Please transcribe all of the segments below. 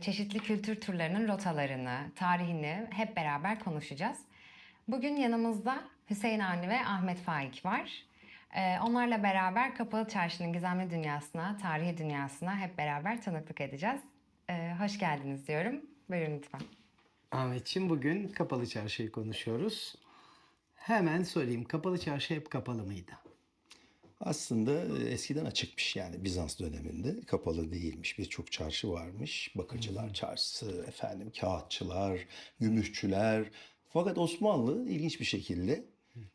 çeşitli kültür turlarının rotalarını, tarihini hep beraber konuşacağız. Bugün yanımızda Hüseyin Avni ve Ahmet Faik var. E, onlarla beraber Kapalı Çarşı'nın gizemli dünyasına, tarihi dünyasına hep beraber tanıklık edeceğiz. E, hoş geldiniz diyorum. Buyurun lütfen. Ahmetciğim bugün kapalı çarşıyı konuşuyoruz. Hemen söyleyeyim kapalı çarşı hep kapalı mıydı? Aslında e, eskiden açıkmış yani Bizans döneminde kapalı değilmiş. Birçok çarşı varmış. Bakıcılar çarşısı, efendim kağıtçılar, gümüşçüler. Fakat Osmanlı ilginç bir şekilde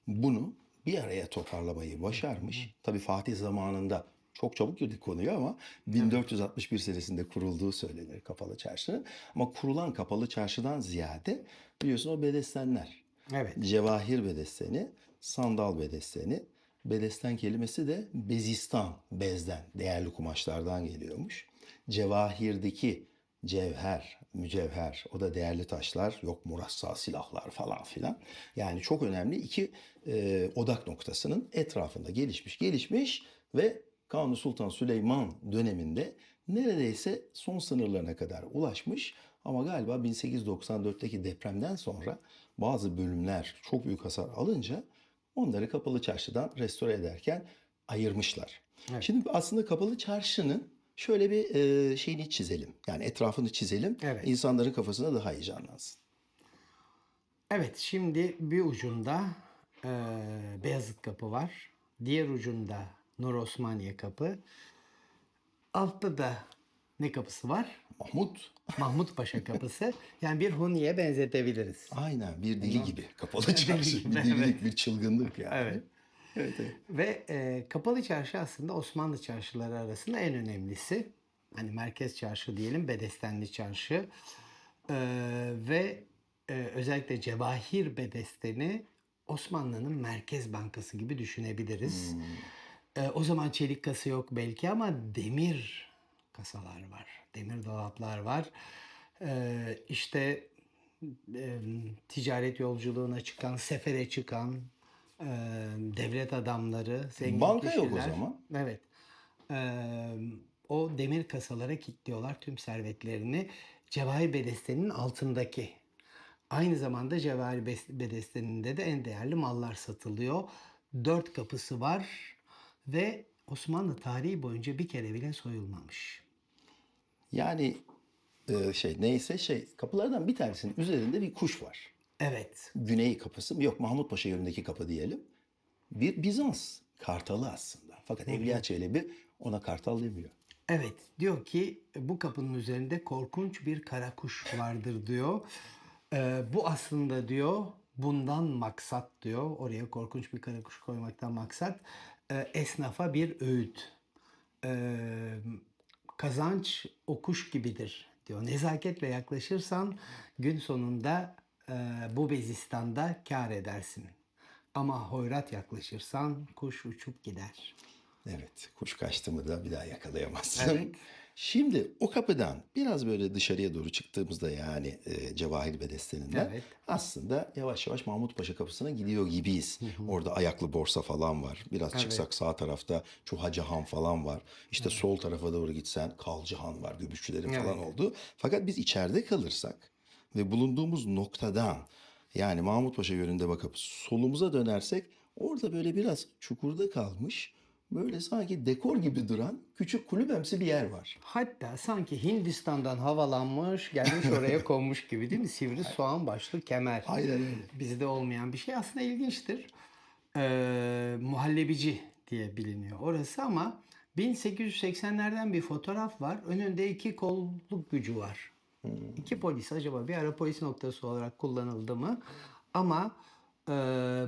bunu bir araya toparlamayı başarmış. Tabii Fatih zamanında çok çabuk girdik konuya ama 1461 senesinde kurulduğu söylenir kapalı çarşı. Ama kurulan kapalı çarşıdan ziyade biliyorsun o bedestenler. Evet. Cevahir bedesteni, sandal bedesteni. Bedesten kelimesi de bezistan, bezden, değerli kumaşlardan geliyormuş. Cevahirdeki cevher, mücevher, o da değerli taşlar, yok murassa silahlar falan filan. Yani çok önemli iki e, odak noktasının etrafında gelişmiş, gelişmiş ve Kanuni Sultan Süleyman döneminde neredeyse son sınırlarına kadar ulaşmış. Ama galiba 1894'teki depremden sonra bazı bölümler çok büyük hasar alınca onları kapalı çarşıdan restore ederken ayırmışlar. Şimdi aslında kapalı çarşının şöyle bir e, şeyini çizelim. Yani etrafını çizelim. Evet. İnsanların kafasına daha iyi canlansın. Evet şimdi bir ucunda e, Beyazıt Kapı var. Diğer ucunda Nur Osmaniye Kapı. Altta da ne kapısı var? Mahmut. Mahmut Paşa Kapısı. Yani bir Huni'ye benzetebiliriz. Aynen bir deli gibi. Kapalı çarşı. bir delilik, bir çılgınlık yani. Evet. Evet, evet. Ve e, kapalı çarşı aslında Osmanlı çarşıları arasında en önemlisi. Hani merkez çarşı diyelim, Bedestenli çarşı. E, ve e, özellikle Cevahir Bedesteni Osmanlı'nın merkez bankası gibi düşünebiliriz. E, o zaman çelik kasa yok belki ama demir kasalar var. Demir dolaplar var. E, işte e, ticaret yolculuğuna çıkan, sefere çıkan e, devlet adamları, zengin Banka yok o kişiler. zaman. Evet. E, o demir kasalara kilitliyorlar tüm servetlerini. Cevahir Bedesteni'nin altındaki. Aynı zamanda Cevahir Bedesteni'nde de en değerli mallar satılıyor. Dört kapısı var ve Osmanlı tarihi boyunca bir kere bile soyulmamış. Yani e, şey neyse şey kapılardan bir tanesinin üzerinde bir kuş var. Evet. Güney kapısı? Yok Mahmut Paşa yönündeki kapı diyelim. Bir Bizans kartalı aslında. Fakat Evliya Çelebi ona kartal demiyor. Evet diyor ki bu kapının üzerinde korkunç bir kara kuş vardır diyor. Ee, bu aslında diyor bundan maksat diyor. Oraya korkunç bir kara kuş koymaktan maksat e, esnafa bir öğüt. Ee, kazanç o kuş gibidir diyor. Nezaketle yaklaşırsan gün sonunda e, bu bezistanda kar edersin. Ama hoyrat yaklaşırsan kuş uçup gider. Evet kuş kaçtı mı da bir daha yakalayamazsın. Şimdi o kapıdan biraz böyle dışarıya doğru çıktığımızda yani e, Cevahir Bedesteni'nden Evet. aslında yavaş yavaş Mahmut Paşa kapısına gidiyor gibiyiz. Orada ayaklı borsa falan var. Biraz çıksak sağ tarafta Çuhacı Han falan var. İşte sol tarafa doğru gitsen Kalcı Han var. Gümüşçülerin falan oldu. Fakat biz içeride kalırsak ve bulunduğumuz noktadan yani Mahmut Paşa yönünde bakıp solumuza dönersek orada böyle biraz çukurda kalmış böyle sanki dekor gibi duran küçük kulübemsi bir yer var. Hatta sanki Hindistan'dan havalanmış, gelmiş oraya konmuş gibi değil mi? Sivri soğan başlı kemer. Aynen öyle. Bizde olmayan bir şey aslında ilginçtir. Ee, muhallebici diye biliniyor orası ama 1880'lerden bir fotoğraf var. Önünde iki kolluk gücü var. İki polis acaba bir ara polis noktası olarak kullanıldı mı? Ama e,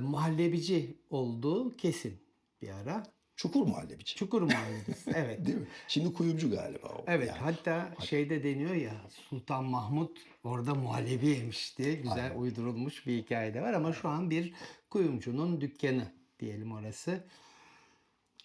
muhallebici olduğu kesin bir ara. Çukur muhallebici. Çukur muhallebisi. Evet. Değil mi? Şimdi kuyumcu galiba o. Evet Yani. hatta şeyde deniyor ya Sultan Mahmut orada muhallebi yemiş diye güzel uydurulmuş bir hikaye de var ama şu an bir kuyumcunun dükkanı diyelim orası.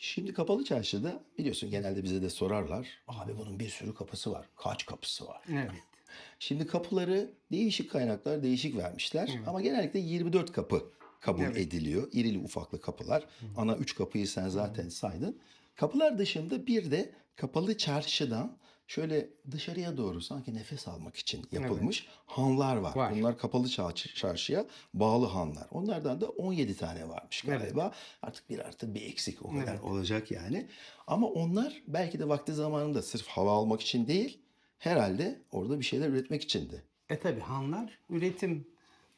Şimdi kapalı çarşıda biliyorsun genelde bize de sorarlar. Abi bunun bir sürü kapısı var. Kaç kapısı var? Evet. Şimdi kapıları değişik kaynaklar değişik vermişler. Ama genellikle 24 kapı kabul ediliyor. İrili ufaklı kapılar. Ana 3 kapıyı sen zaten saydın. Kapılar dışında bir de kapalı çarşıdan şöyle dışarıya doğru sanki nefes almak için yapılmış hanlar var. Var. Bunlar kapalı çarşı- çarşıya bağlı hanlar. Onlardan da 17 tane varmış galiba. Artık bir artı bir eksik o kadar olacak yani. Ama onlar belki de vakti zamanında sırf hava almak için değil herhalde orada bir şeyler üretmek içindi. E tabi hanlar üretim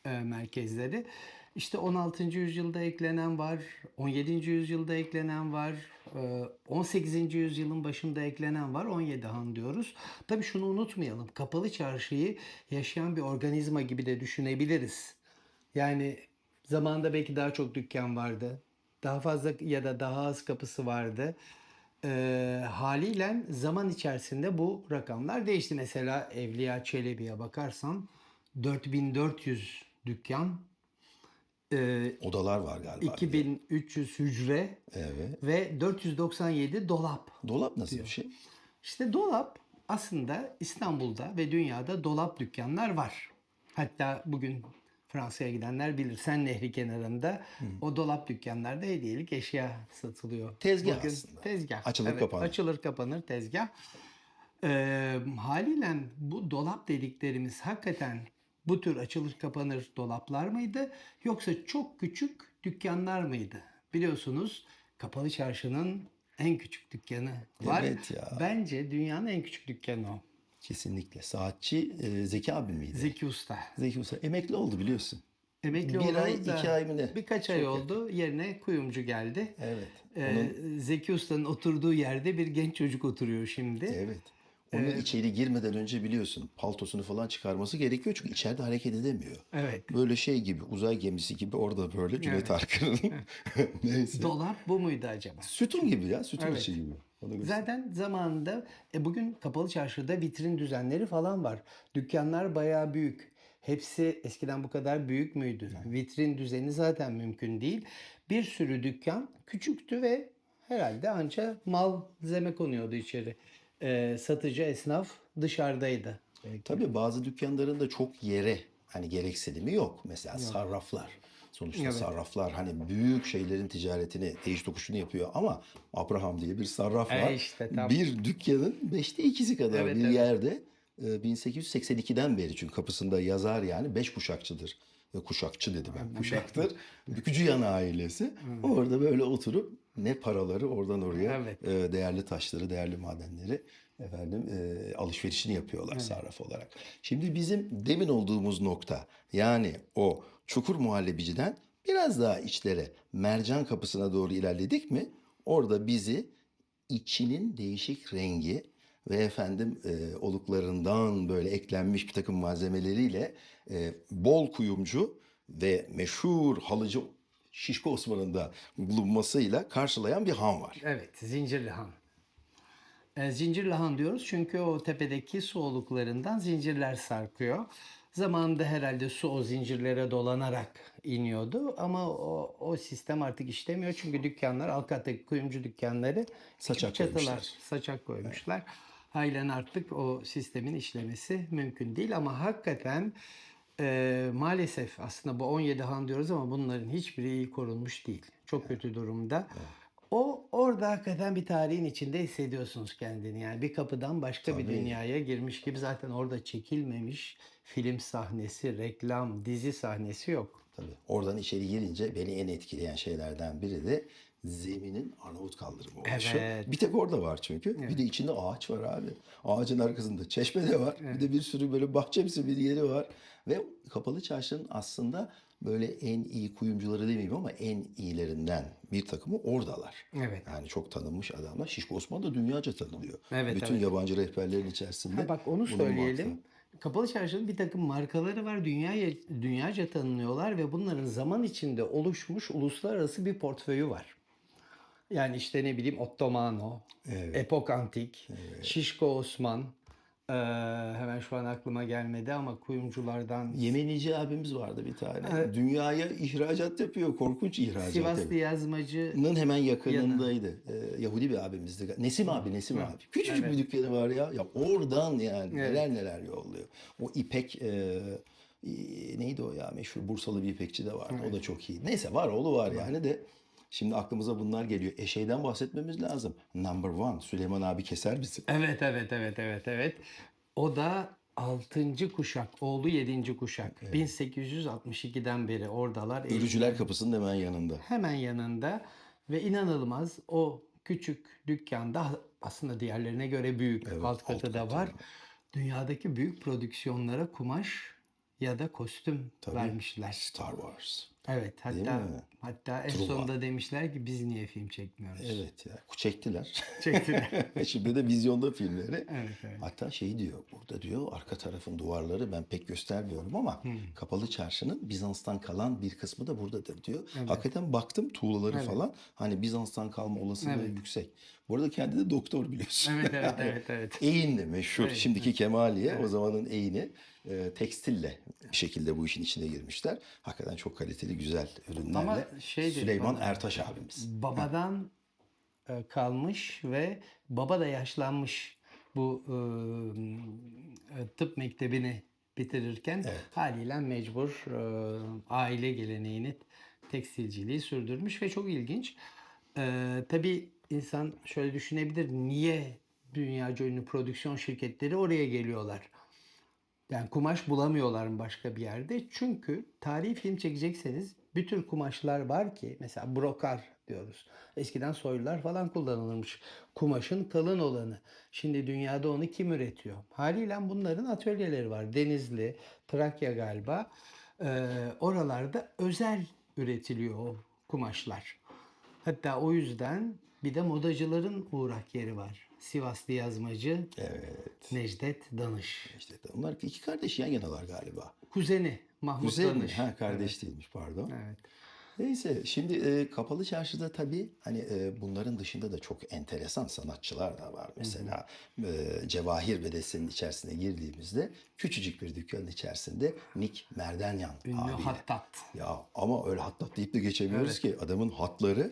e, merkezleri. İşte 16. yüzyılda eklenen var, 17. yüzyılda eklenen var, e, 18. yüzyılın başında eklenen var. 17 han diyoruz. Tabi şunu unutmayalım. Kapalı çarşıyı yaşayan bir organizma gibi de düşünebiliriz. Yani zamanında belki daha çok dükkan vardı. Daha fazla ya da daha az kapısı vardı. Ee, haliyle zaman içerisinde bu rakamlar değişti. Mesela Evliya Çelebi'ye bakarsan 4400 dükkan, e, Odalar var galiba. bir de. 2300 hücre Evet. ve 497 dolap. Dolap nasıl bir şey? İşte dolap aslında İstanbul'da ve dünyada dolap dükkanlar var. Hatta bugün Fransa'ya gidenler bilir. Sen Nehri kenarında o dolap dükkanlarda hediyelik eşya satılıyor. Tezgah aslında. Tezgah. Açılır kapanır. Açılır kapanır tezgah. Ee, haliyle bu dolap dediklerimiz hakikaten bu tür açılır kapanır dolaplar mıydı? Yoksa çok küçük dükkanlar mıydı? Biliyorsunuz Kapalı Çarşı'nın en küçük dükkanı var. Evet ya. Bence dünyanın en küçük dükkanı o. Kesinlikle. Saatçi e, Zeki abi miydi? Zeki Usta. Zeki Usta emekli oldu biliyorsun. Emekli Bir ay, da iki ay mı ne? Birkaç ay oldu. Yerine kuyumcu geldi. Evet. Ee, Zeki Usta'nın oturduğu yerde bir genç çocuk oturuyor şimdi. Evet. Onun içeri girmeden önce biliyorsun paltosunu falan çıkarması gerekiyor çünkü içeride hareket edemiyor. Evet. Böyle şey gibi uzay gemisi gibi orada böyle Cüneyt Arkın'ın neyse. Dolap bu muydu acaba? Sütun gibi ya sütun Evet. içi gibi. Zaten zamanında e, bugün kapalı çarşıda vitrin düzenleri falan var. Dükkanlar bayağı büyük. Hepsi eskiden bu kadar büyük müydü? Vitrin düzeni zaten mümkün değil. Bir sürü dükkan küçüktü ve herhalde anca malzeme konuyordu içeri. E, satıcı esnaf dışarıdaydı. Tabii bazı dükkanların da çok yere hani gereksinimi yok. Mesela sarraflar. Sonuçta Evet. sarraflar hani büyük şeylerin ticaretini, değiş tokuşunu yapıyor ama Abraham diye bir sarraf E var. işte tam. Bir dükkanın beşte ikisi kadar Evet, bir evet. yerde e, 1882'den beri çünkü kapısında yazar yani beş kuşakçıdır. E, Kuşakçı dedi ben. Kuşaktır. Bükücü yan ailesi. Orada böyle oturup ne paraları oradan oraya Evet. e, değerli taşları, değerli madenleri efendim e, alışverişini yapıyorlar sarraf olarak. Şimdi bizim demin olduğumuz nokta yani o çukur muhallebiciden biraz daha içlere mercan kapısına doğru ilerledik mi orada bizi içinin değişik rengi ve efendim e, oluklarından böyle eklenmiş bir takım malzemeleriyle e, bol kuyumcu ve meşhur halıcı Şişko Osman'ın da bulunmasıyla karşılayan bir han var. Evet, Zincirlihan. E, Zincirlihan diyoruz çünkü o tepedeki su oluklarından zincirler sarkıyor. Zamanında herhalde su o zincirlere dolanarak iniyordu ama o, o sistem artık işlemiyor çünkü dükkanlar Alkat'taki kuyumcu dükkanları Saçak çatılar, koymuşlar. saçak koymuşlar. Halen artık o sistemin işlemesi mümkün değil ama hakikaten e, maalesef aslında bu 17 han diyoruz ama bunların hiçbiri iyi korunmuş değil. Çok kötü durumda. O orada hakikaten bir tarihin içinde hissediyorsunuz kendini. Yani bir kapıdan başka bir Tabii. dünyaya girmiş gibi zaten orada çekilmemiş film sahnesi, reklam, dizi sahnesi yok. Tabii. Oradan içeri girince beni en etkileyen şeylerden biri de zeminin Arnavut kaldırımı oluşu. Evet. Bir tek orada var çünkü. Bir de içinde ağaç var abi. Ağacın arkasında çeşme de var. Bir de bir sürü böyle bahçemsi bir yeri var. Ve kapalı çarşının aslında böyle en iyi kuyumcuları demeyeyim ama en iyilerinden bir takımı oradalar. Evet. Yani çok tanınmış adamlar. Şişko Osman da dünyaca tanınıyor. Evet, Bütün evet. yabancı rehberlerin içerisinde. Ha bak onu söyleyelim. Kapalı Çarşı'nın bir takım markaları var. Dünyaya, dünyaca tanınıyorlar ve bunların zaman içinde oluşmuş uluslararası bir portföyü var. Yani işte ne bileyim Ottomano, Epok Antik, Şişko Osman, eee, hemen şu an aklıma gelmedi ama kuyumculardan Yemenici abimiz vardı bir tane. Dünyaya ihracat yapıyor. Korkunç ihracat Sivaslı yapıyor. yazmacı Nın hemen yakınındaydı. Ee, Yahudi bir abimizdi. Nesim abi, Nesim abi. Küçücük bir dükkanı var ya. Ya oradan yani neler neler yolluyor. O ipek e, neydi o ya meşhur Bursalı bir ipekçi de vardı. O da çok iyi. Neyse var oğlu var yani de Şimdi aklımıza bunlar geliyor. E şeyden bahsetmemiz lazım. Number one. Süleyman abi keser bizi. Evet evet evet evet evet. O da 6. kuşak, oğlu 7. kuşak. 1862'den beri oradalar. Ürücüler kapısının hemen yanında. Hemen yanında ve inanılmaz o küçük dükkanda aslında diğerlerine göre büyük Evet, alt katı alt da katı var. var. Dünyadaki büyük prodüksiyonlara kumaş ya da kostüm Tabii. vermişler. Star Wars. Evet hatta hatta en Truva. sonunda demişler ki biz niye film çekmiyoruz? Evet ya. Çektiler. Çektiler. Şimdi de vizyonda filmleri. evet evet. Hatta şey diyor burada diyor arka tarafın duvarları ben pek göstermiyorum ama Hmm. kapalı çarşının Bizans'tan kalan bir kısmı da buradadır diyor. Hakikaten baktım tuğlaları Evet. falan hani Bizans'tan kalma olasılığı Evet. yüksek. Bu arada kendi de doktor biliyorsun. Evet evet evet evet. Eğin'le meşhur. Evet, Şimdiki Kemaliye o zamanın Eğin'i e, tekstille bir şekilde bu işin içine girmişler. Hakikaten çok kaliteli güzel ürünlerle. Ama şey dedi Süleyman bana- Ertaş abimiz. Babadan e, kalmış ve baba da yaşlanmış bu e, e, tıp mektebini bitirirken haliyle mecbur e, aile geleneğini tekstilciliği sürdürmüş ve çok ilginç. E, tabii insan şöyle düşünebilir niye dünyaca ünlü prodüksiyon şirketleri oraya geliyorlar? Yani kumaş bulamıyorlar mı başka bir yerde? Çünkü tarihi film çekecekseniz bir tür kumaşlar var ki mesela brokar diyoruz. Eskiden soylular falan kullanılırmış. Kumaşın kalın olanı. Şimdi dünyada onu kim üretiyor? Haliyle bunların atölyeleri var. Denizli, Trakya galiba. Ee, oralarda özel üretiliyor o kumaşlar. Hatta o yüzden bir de modacıların uğrak yeri var. Sivaslı yazmacı Evet. Necdet Danış. İşte onlar iki kardeş yan yanalar galiba. Kuzeni Mahmut mi? Danış. Ha kardeş değilmiş pardon. Evet. Neyse şimdi e, kapalı çarşıda tabii hani e, bunların dışında da çok enteresan sanatçılar da var. Mesela e, Cevahir Bedesi'nin içerisine girdiğimizde küçücük bir dükkanın içerisinde Nick Merdanyan Ünlü abiyle. hattat. Ya ama öyle hattat deyip de geçemiyoruz ki adamın hatları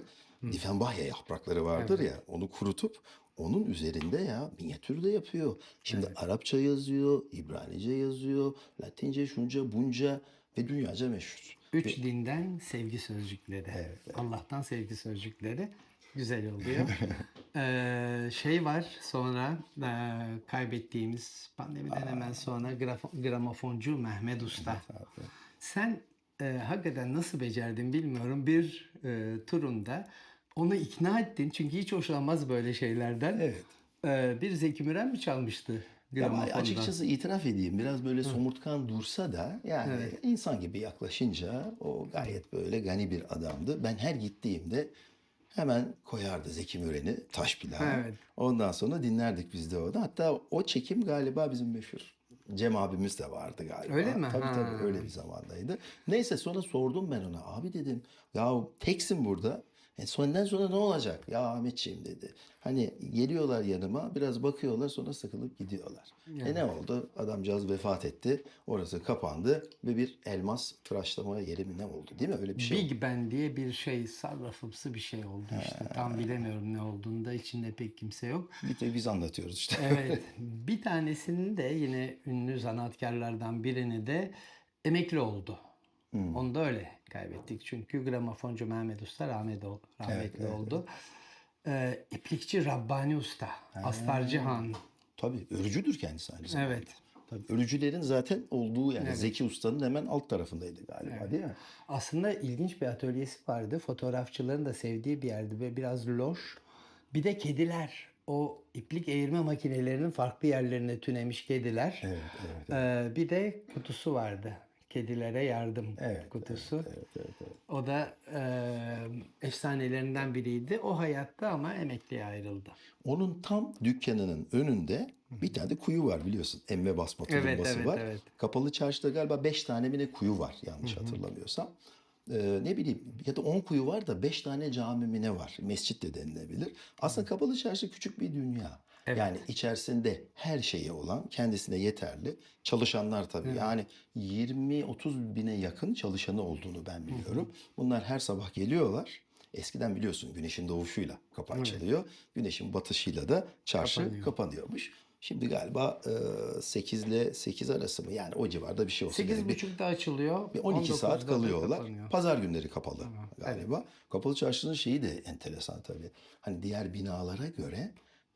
Diefenbachia yaprakları vardır ya onu kurutup onun üzerinde ya minyatür de yapıyor. Şimdi Arapça yazıyor, İbranice yazıyor, Latince, şunca, bunca ve dünyaca meşhur. Üç dinden sevgi sözcükleri. Allah'tan sevgi sözcükleri. Güzel oluyor. Ee, şey var sonra e, kaybettiğimiz pandemiden hemen sonra graf- gramofoncu Mehmet Usta. Sen e, hakikaten nasıl becerdin bilmiyorum. Bir e, turunda onu ikna ettin. Çünkü hiç hoşlanmaz böyle şeylerden. Evet. E, bir Zeki Müren mi çalmıştı ama açıkçası itiraf edeyim biraz böyle somurtkan dursa da yani insan gibi yaklaşınca o gayet böyle gani bir adamdı. Ben her gittiğimde hemen koyardı Zeki Müren'i taş plağa. Evet. Ondan sonra dinlerdik biz de orada. Hatta o çekim galiba bizim meşhur Cem abimiz de vardı galiba. Öyle mi? Tabii Ha. tabii öyle bir zamandaydı. Neyse sonra sordum ben ona. Abi dedim ya teksin burada. E senden sonra ne olacak? Ya Ahmetciğim dedi. Hani geliyorlar yanıma biraz bakıyorlar sonra sıkılıp gidiyorlar. E ne oldu? Adamcağız vefat etti. Orası kapandı ve bir elmas tıraşlama yeri mi ne oldu değil mi? Öyle bir şey oldu. Big Ben diye bir şey sarrafımsı bir şey oldu işte. Tam bilemiyorum ne olduğunu da içinde pek kimse yok. Bir tek biz anlatıyoruz işte. Evet. bir tanesini de yine ünlü sanatkarlardan birini de emekli oldu. Onu da öyle kaybettik. Çünkü gramofoncu Mehmet Usta rahmetli, rahmetli oldu. Ee, iplikçi Rabbani Usta, Astarcı Han. Tabii örücüdür kendisi aynı zamanda. Evet. Tabii örücülerin zaten olduğu yani Zeki Usta'nın hemen alt tarafındaydı galiba değil mi? Aslında ilginç bir atölyesi vardı. Fotoğrafçıların da sevdiği bir yerdi ve biraz loş. Bir de kediler. O iplik eğirme makinelerinin farklı yerlerine tünemiş kediler. Evet, evet. Ee, bir de kutusu vardı. Kedilere yardım Evet, kutusu. O da e, efsanelerinden biriydi. O hayatta ama emekliye ayrıldı. Onun tam dükkanının önünde bir tane de kuyu var biliyorsun. Emme basma Evet, evet, var. evet. Kapalı çarşıda galiba 5 tane mi ne kuyu var yanlış hatırlamıyorsam. Ee, ne bileyim ya da 10 kuyu var da 5 tane cami mi ne var? Mescit de denilebilir. Aslında kapalı çarşı küçük bir dünya. Yani içerisinde her şeyi olan, kendisine yeterli çalışanlar tabii. Yani 20-30 bine yakın çalışanı olduğunu ben biliyorum. Bunlar her sabah geliyorlar. Eskiden biliyorsun güneşin doğuşuyla kapı açılıyor. Güneşin batışıyla da çarşı kapanıyormuş. Şimdi galiba e, 8 ile 8 arası mı? Yani o civarda bir şey. Bir- 8.30'da açılıyor. bir 12 saat 19'da da kalıyorlar. kapanıyor. Pazar günleri kapalı galiba. Kapalı çarşının şeyi de enteresan tabii. Hani diğer binalara göre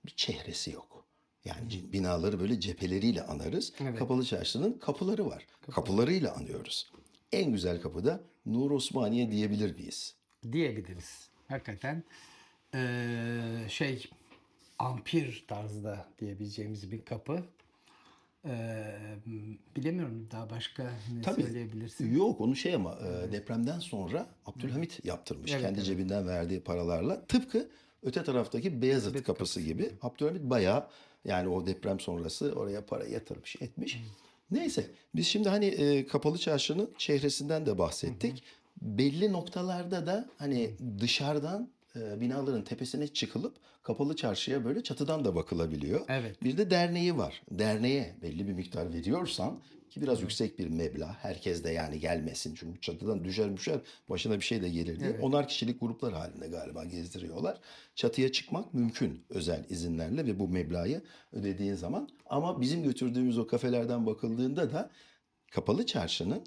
bir çehresi yok. Yani binaları böyle cepheleriyle anarız. Evet. Kapalı çarşının kapıları var. Kapılarıyla anıyoruz. En güzel kapı da Nur Osmaniye diyebilir miyiz? diyebiliriz. Hakikaten eee, şey ampir tarzda diyebileceğimiz bir kapı. Eee, bilemiyorum daha başka ne Tabii. söyleyebilirsin. Yok onu şey ama e, depremden sonra Abdülhamit yaptırmış. Evet, kendi evet. cebinden verdiği paralarla. Tıpkı öte taraftaki Beyazıt kapısı gibi. Abdülhamit bayağı yani o deprem sonrası oraya para yatırmış etmiş. Neyse biz şimdi hani e, kapalı çarşının çehresinden de bahsettik. Belli noktalarda da hani dışarıdan binaların tepesine çıkılıp kapalı çarşıya böyle çatıdan da bakılabiliyor. Evet. Bir de derneği var. Derneğe belli bir miktar veriyorsan ki biraz yüksek bir meblağ. Herkes de yani gelmesin. Çünkü çatıdan düşer düşer başına bir şey de gelir diye. Onar kişilik gruplar halinde galiba gezdiriyorlar. Çatıya çıkmak mümkün özel izinlerle ve bu meblağı ödediğin zaman. Ama bizim götürdüğümüz o kafelerden bakıldığında da kapalı çarşının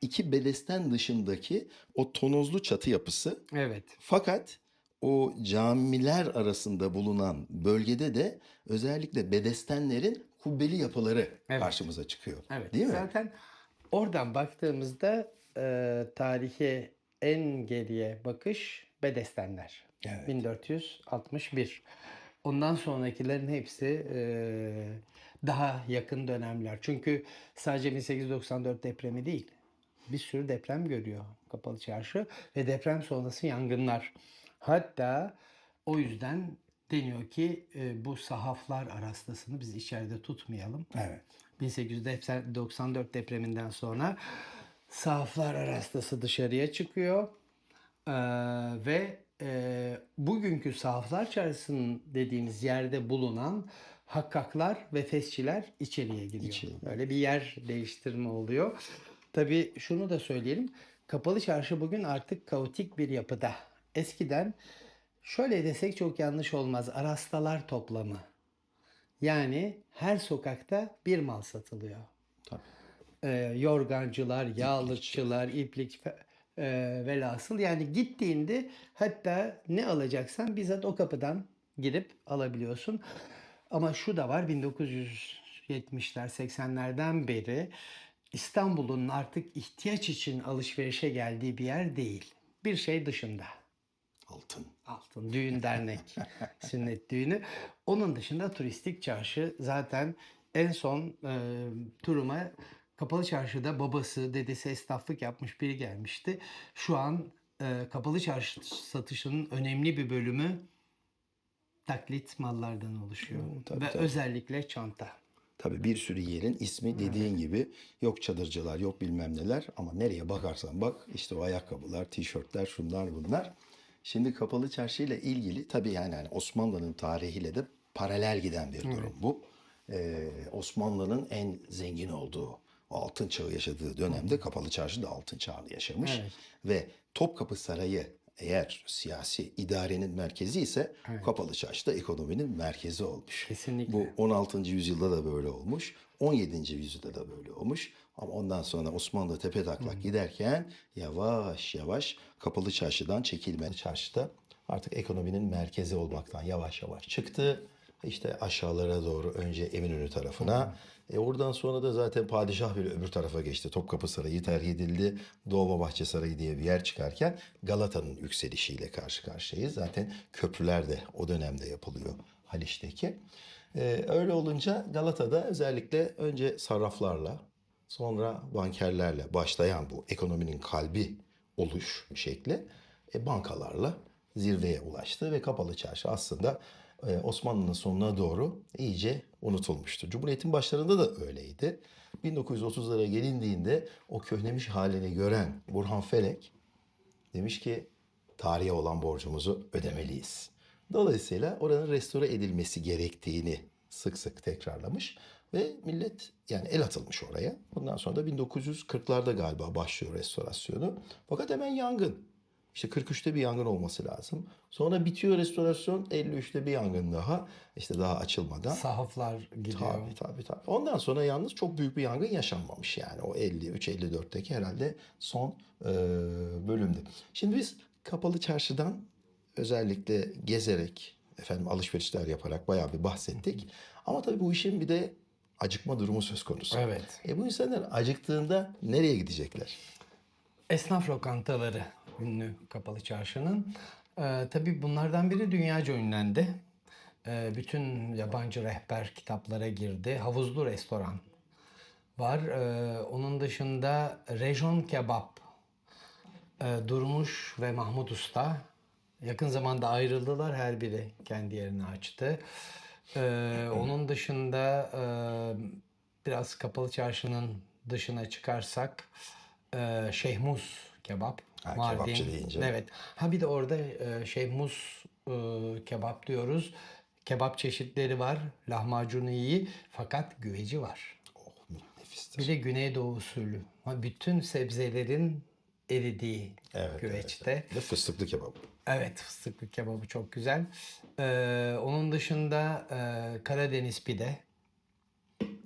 iki bedesten dışındaki o tonozlu çatı yapısı Evet. fakat o camiler arasında bulunan bölgede de özellikle bedestenlerin kubbeli yapıları Evet. karşımıza çıkıyor. Evet. Değil mi? Zaten oradan baktığımızda e, tarihe en geriye bakış Bedestenler. Evet. 1461. Ondan sonrakilerin hepsi e, daha yakın dönemler. Çünkü sadece 1894 depremi değil. Bir sürü deprem görüyor Kapalı Çarşı ve deprem sonrası yangınlar. Hatta o yüzden deniyor ki e, bu sahaflar arastasını biz içeride tutmayalım. Evet. 1894 depreminden sonra sahaflar arastası dışarıya çıkıyor. Ee, ve e, bugünkü sahaflar çarşısının dediğimiz yerde bulunan hakkaklar ve fesçiler içeriye giriyor. İçeri. Böyle bir yer değiştirme oluyor. Tabii şunu da söyleyelim. Kapalı çarşı bugün artık kaotik bir yapıda. Eskiden şöyle desek çok yanlış olmaz. Arastalar toplamı. Yani her sokakta bir mal satılıyor. Tabii. Ee, yorgancılar, yağlıkçılar, iplik e, velhasıl. Yani gittiğinde hatta ne alacaksan bizzat o kapıdan girip alabiliyorsun. Ama şu da var 1970'ler 80'lerden beri İstanbul'un artık ihtiyaç için alışverişe geldiği bir yer değil. Bir şey dışında. Altın. Altın, düğün dernek, sünnet düğünü. Onun dışında turistik çarşı zaten en son e, turuma Kapalı Çarşı'da babası, dedesi esnaflık yapmış biri gelmişti. Şu an e, Kapalı Çarşı satışının önemli bir bölümü taklit mallardan oluşuyor. tabii, Ve tabii. özellikle çanta. Tabii bir sürü yerin ismi dediğin gibi yok çadırcılar yok bilmem neler ama nereye bakarsan bak işte o ayakkabılar, tişörtler, şunlar bunlar. Şimdi kapalı çarşı ile ilgili tabii yani hani Osmanlı'nın tarihiyle de paralel giden bir durum bu. Ee, Osmanlı'nın en zengin olduğu, altın çağı yaşadığı dönemde kapalı çarşı da altın çağını yaşamış. Evet. Ve Topkapı Sarayı eğer siyasi idarenin merkezi ise kapalı çarşı da ekonominin merkezi olmuş. Kesinlikle. Bu 16. yüzyılda da böyle olmuş. 17. yüzyılda da böyle olmuş. Ama ondan sonra Osmanlı tepe taklak giderken yavaş yavaş kapalı çarşıdan çekilme. Çarşıda artık ekonominin merkezi olmaktan yavaş yavaş çıktı. İşte aşağılara doğru önce Eminönü tarafına. E oradan sonra da zaten padişah bile öbür tarafa geçti. Topkapı Sarayı terk edildi. Dolmabahçe Sarayı diye bir yer çıkarken Galata'nın yükselişiyle karşı karşıyayız. Zaten köprüler de o dönemde yapılıyor Haliç'teki. Ee, öyle olunca Galata'da özellikle önce sarraflarla sonra bankerlerle başlayan bu ekonominin kalbi oluş şekli e, bankalarla zirveye ulaştı ve kapalı çarşı aslında e, Osmanlı'nın sonuna doğru iyice unutulmuştu. Cumhuriyet'in başlarında da öyleydi. 1930'lara gelindiğinde o köhnemiş halini gören Burhan Felek demiş ki tarihe olan borcumuzu ödemeliyiz. Dolayısıyla oranın restore edilmesi gerektiğini sık sık tekrarlamış ve millet yani el atılmış oraya. Bundan sonra da 1940'larda galiba başlıyor restorasyonu. Fakat hemen yangın. İşte 43'te bir yangın olması lazım. Sonra bitiyor restorasyon 53'te bir yangın daha. İşte daha açılmadan. Sahaflar gidiyor. Tabii tabii tabii. Ondan sonra yalnız çok büyük bir yangın yaşanmamış yani. O 53-54'teki herhalde son e, bölümdü. Şimdi biz kapalı çarşıdan özellikle gezerek, efendim alışverişler yaparak bayağı bir bahsettik. Ama tabii bu işin bir de acıkma durumu söz konusu. Evet. E bu insanlar acıktığında nereye gidecekler? Esnaf lokantaları ünlü kapalı çarşının. Ee, tabii bunlardan biri dünyaca ünlendi. Ee, bütün yabancı rehber kitaplara girdi. Havuzlu restoran var. Ee, onun dışında Rejon Kebap, ee, Durmuş ve Mahmut Usta yakın zamanda ayrıldılar. Her biri kendi yerini açtı. Ee, onun dışında e, biraz kapalı çarşının dışına çıkarsak e, Şeyhmuz kebap. Ha, Mardin. kebapçı deyince. Evet. Ha bir de orada e, Şeyhmuz e, kebap diyoruz. Kebap çeşitleri var. Lahmacunu iyi fakat güveci var. Oh nefistir. Bir de Güneydoğu usulü. Ha, Bütün sebzelerin eridiği Evet, güveçte. Bir de fıstıklı kebap. Evet fıstıklı kebabı çok güzel. Ee, onun dışında e, Karadeniz pide.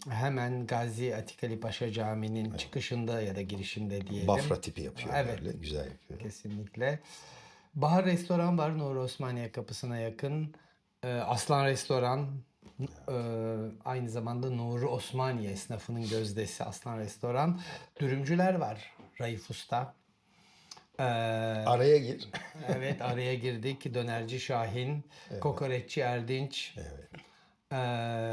Hemen Gazi Atikali Paşa Camii'nin çıkışında ya da girişinde diyelim. Bafra tipi yapıyor Evet. böyle. Güzel yapıyor. Kesinlikle. Bahar Restoran var Nur Osmaniye kapısına yakın. Ee, Aslan Restoran e, aynı zamanda Nuri Osmaniye esnafının gözdesi Aslan Restoran. Dürümcüler var. Raif Usta. Ee, Araya gir. evet araya girdik. Dönerci Şahin. Kokoreççi Erdinç. Evet. Ee,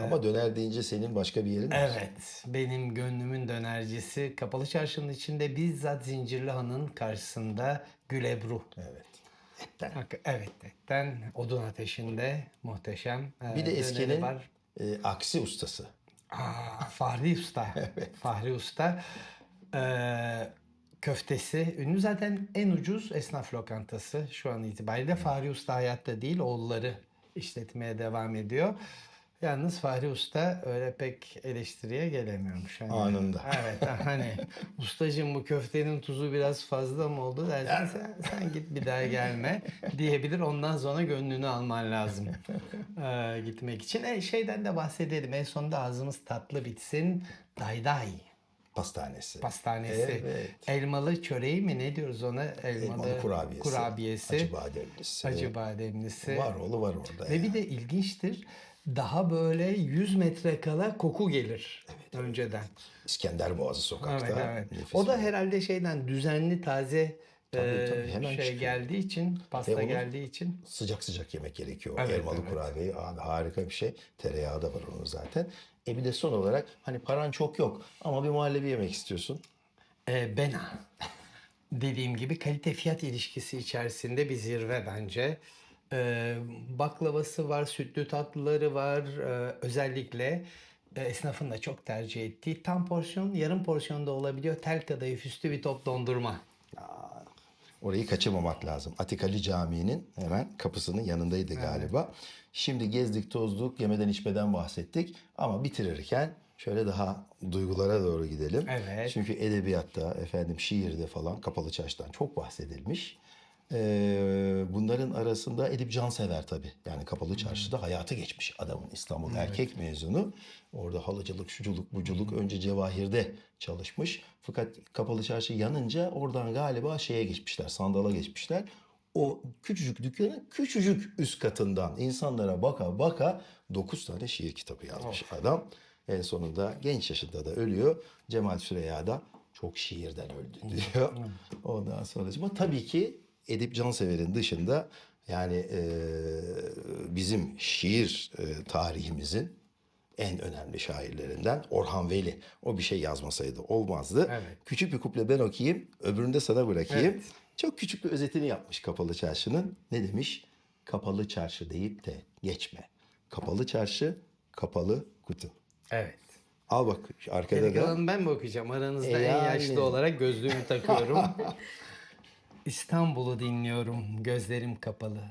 Ama döner deyince senin başka bir yerin var. Evet, benim gönlümün dönercisi Kapalı Çarşı'nın içinde bizzat Zincirlihan'ın karşısında Gülebru. Evet. Etten. Evet, etten odun ateşinde muhteşem. e, Bir de eskinin var. e, aksi ustası. Aa, Fahri Usta. Fahri Usta. Ee, köftesi ünlü zaten en ucuz esnaf lokantası şu an itibariyle. Fahri Usta hayatta değil, oğulları işletmeye devam ediyor. Yalnız Fahri Usta öyle pek eleştiriye gelemiyormuş. Hani, Anında. Evet hani ustacığım bu köftenin tuzu biraz fazla mı oldu dersen sen, sen git bir daha gelme diyebilir. Ondan sonra gönlünü alman lazım ee, gitmek için. E, şeyden de bahsedelim en sonunda ağzımız tatlı bitsin. Dayday Pastanesi. pastanesi. Evet. Elmalı çöreği mi ne diyoruz ona? Elmalı, Elmalı kurabiyesi. kurabiyesi. Acı bademlisi. Acı bademlisi. Var oğlu var orada. Ve ya. bir de ilginçtir. Daha böyle 100 metre kala koku gelir önceden. İskender Boğazı sokakta. Evet, evet. Nefis O da herhalde şeyden düzenli taze Tabii, e, tabii, hemen şey çıkıyor. geldiği için, pasta geldiği için. sıcak sıcak yemek gerekiyor. Evet, Elmalı evet. kurabiye abi harika bir şey. Tereyağı da var onun zaten. E bir de son olarak hani paran çok yok ama bir muhallebi yemek istiyorsun. E, Bena. Dediğim gibi kalite fiyat ilişkisi içerisinde bir zirve bence. E, baklavası var, sütlü tatlıları var. E, özellikle esnafın da çok tercih ettiği tam porsiyon, yarım porsiyonda olabiliyor. Tel kadayıf üstü bir top dondurma. Orayı kaçırmamak lazım. Atikali Camii'nin hemen kapısının yanındaydı galiba. Şimdi gezdik, tozduk, yemeden içmeden bahsettik. Ama bitirirken şöyle daha duygulara doğru gidelim. Evet. Çünkü edebiyatta, efendim şiirde falan Kapalı Çarşı'dan çok bahsedilmiş. Ee, bunların arasında Edip Cansever tabii. Yani Kapalı Çarşı'da hayatı geçmiş adamın İstanbul erkek mezunu. Orada halıcılık, şuculuk, buculuk önce Cevahir'de çalışmış. Fakat Kapalı Çarşı yanınca oradan galiba şeye geçmişler, sandala geçmişler. O küçücük dükkanın küçücük üst katından insanlara baka baka 9 tane şiir kitabı yazmış adam. En sonunda genç yaşında da ölüyor. Cemal Süreya da çok şiirden öldü diyor. Ondan sonra ama tabii ki Edip Cansever'in dışında yani e, bizim şiir e, tarihimizin en önemli şairlerinden Orhan Veli. O bir şey yazmasaydı olmazdı. Evet. Küçük bir kuple ben okuyayım, öbürünü de sana bırakayım. Evet. Çok küçük bir özetini yapmış Kapalı Çarşı'nın. Ne demiş? Kapalı Çarşı deyip de geçme. Kapalı Çarşı, kapalı kutu. Evet. Al bak arkada Geri da. ben mi okuyacağım? Aranızda E en yani. yaşlı olarak gözlüğümü takıyorum. İstanbul'u dinliyorum, gözlerim kapalı.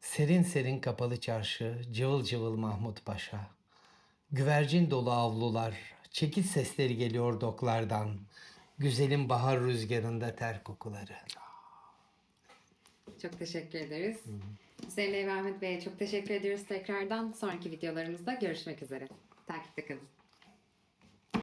Serin serin kapalı çarşı, cıvıl cıvıl Mahmut Paşa. Güvercin dolu avlular, çekiç sesleri geliyor doklardan. Güzelim bahar rüzgarında ter kokuları. Çok teşekkür ederiz. Hüseyin Bey ve Ahmet Bey'e çok teşekkür ediyoruz tekrardan. Sonraki videolarımızda görüşmek üzere. Takipte kalın.